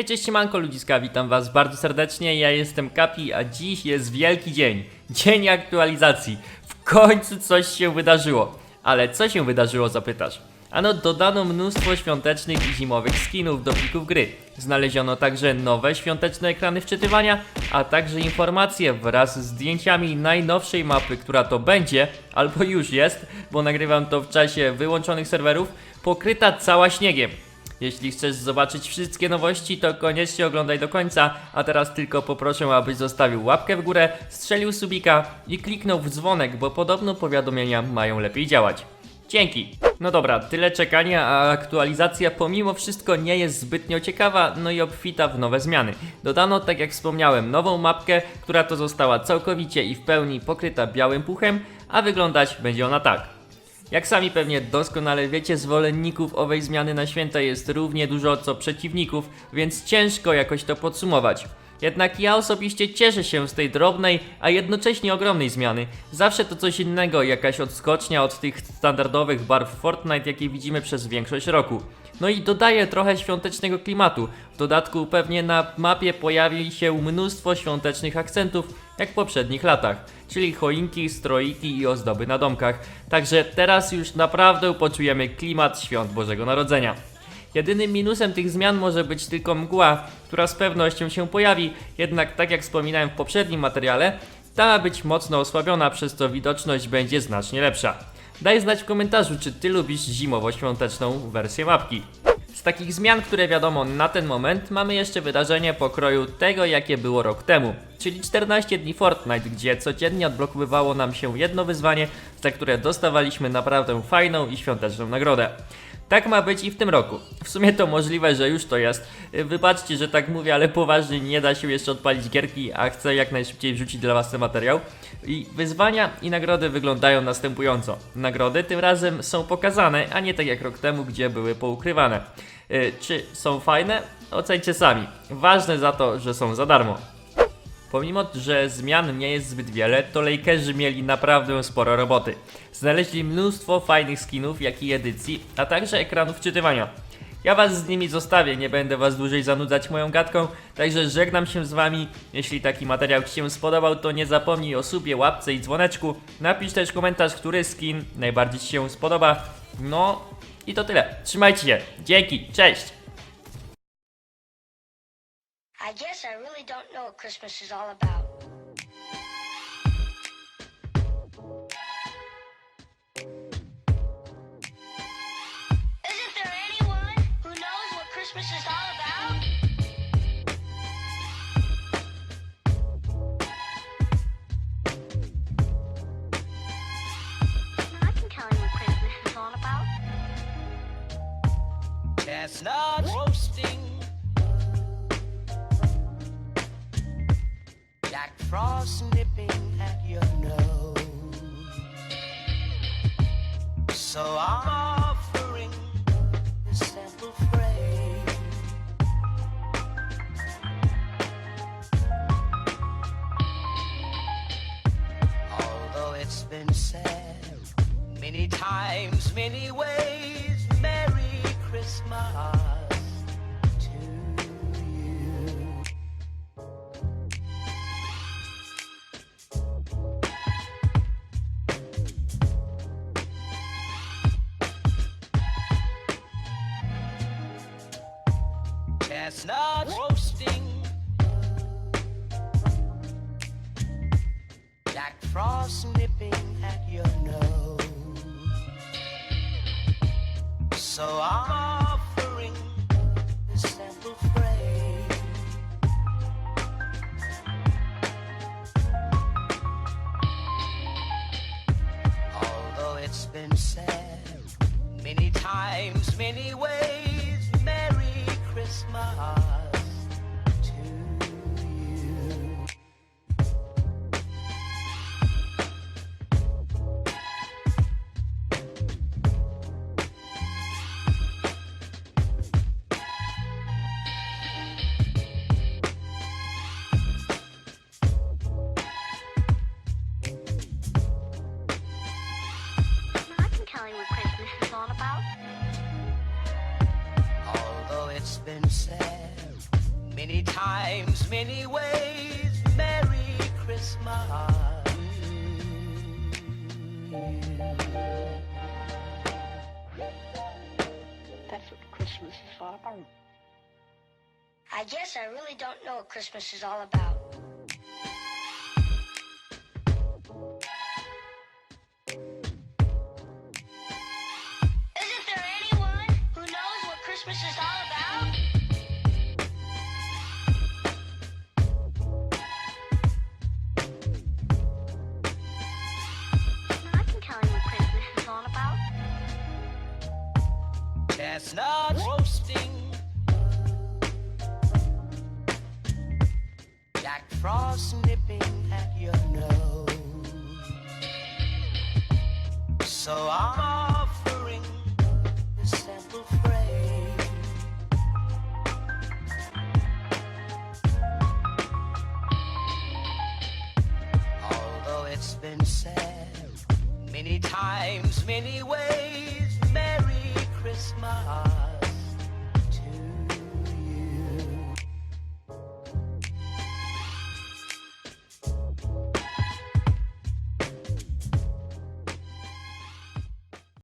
Hej, cześć, siemanko ludziska, witam was bardzo serdecznie, ja jestem Kapi, a dziś jest wielki dzień. Dzień aktualizacji. W końcu coś się wydarzyło. Ale co się wydarzyło, zapytasz? Ano, dodano mnóstwo świątecznych i zimowych skinów do plików gry. Znaleziono także nowe świąteczne ekrany wczytywania, a także informacje wraz z zdjęciami najnowszej mapy, która to będzie, albo już jest, bo nagrywam to w czasie wyłączonych serwerów, pokryta cała śniegiem. Jeśli chcesz zobaczyć wszystkie nowości, to koniecznie oglądaj do końca, a teraz tylko poproszę, abyś zostawił łapkę w górę, strzelił subika i kliknął w dzwonek, bo podobno powiadomienia mają lepiej działać. Dzięki! No dobra, tyle czekania, a aktualizacja pomimo wszystko nie jest zbytnio ciekawa, no i obfita w nowe zmiany. Dodano, tak jak wspomniałem, nową mapkę, która to została całkowicie i w pełni pokryta białym puchem, a wyglądać będzie ona tak. Jak sami pewnie doskonale wiecie, zwolenników owej zmiany na święta jest równie dużo co przeciwników, więc ciężko jakoś to podsumować. Jednak ja osobiście cieszę się z tej drobnej, a jednocześnie ogromnej zmiany. Zawsze to coś innego, jakaś odskocznia od tych standardowych barw Fortnite, jakie widzimy przez większość roku. No i dodaje trochę świątecznego klimatu. W dodatku pewnie na mapie pojawi się mnóstwo świątecznych akcentów, jak w poprzednich latach, czyli choinki, stroiki i ozdoby na domkach. Także teraz już naprawdę poczujemy klimat świąt Bożego Narodzenia. Jedynym minusem tych zmian może być tylko mgła, która z pewnością się pojawi, jednak tak jak wspominałem w poprzednim materiale, ta ma być mocno osłabiona, przez co widoczność będzie znacznie lepsza. Daj znać w komentarzu, czy ty lubisz zimowo-świąteczną wersję mapki. Z takich zmian, które wiadomo na ten moment, mamy jeszcze wydarzenie pokroju tego, jakie było rok temu, czyli 14 dni Fortnite, gdzie codziennie odblokowywało nam się jedno wyzwanie, za które dostawaliśmy naprawdę fajną i świąteczną nagrodę. Tak ma być i w tym roku. W sumie to możliwe, że już to jest. Yy, Wybaczcie, że tak mówię, ale poważnie nie da się jeszcze odpalić gierki, a chcę jak najszybciej wrzucić dla Was ten materiał. I wyzwania i nagrody wyglądają następująco. Nagrody tym razem są pokazane, a nie tak jak rok temu, gdzie były poukrywane. Yy, Czy są fajne? Ocencie sami. Ważne za to, że są za darmo. Pomimo, że zmian nie jest zbyt wiele, to Lakerzy mieli naprawdę sporo roboty. Znaleźli mnóstwo fajnych skinów, jak i edycji, a także ekranów czytywania. Ja was z nimi zostawię, nie będę was dłużej zanudzać moją gadką, także żegnam się z wami. Jeśli taki materiał Ci się spodobał, to nie zapomnij o subie, łapce i dzwoneczku. Napisz też komentarz, który skin najbardziej Ci się spodoba. No i to tyle. Trzymajcie się. Dzięki. Cześć. I guess I really don't know what Christmas is all about. Isn't there anyone who knows what Christmas is all about? I can tell you what Christmas is all about. Chestnuts roasting. Frost nipping at your nose. So I'm offering this simple phrase. Although it's been said many times, many ways, Merry Christmas Frost nipping at your nose. So I'm offering this simple phrase. Although it's been said many times, many ways, Merry Christmas Many times, many ways, Merry Christmas. That's what Christmas is all about. I guess I really don't know what Christmas is all about. Isn't there anyone who knows what Christmas is all about? Chestnuts roasting. Jack Frost nipping at your nose. So I'm offering this simple phrase. Although it's been said many times, many ways, my heart.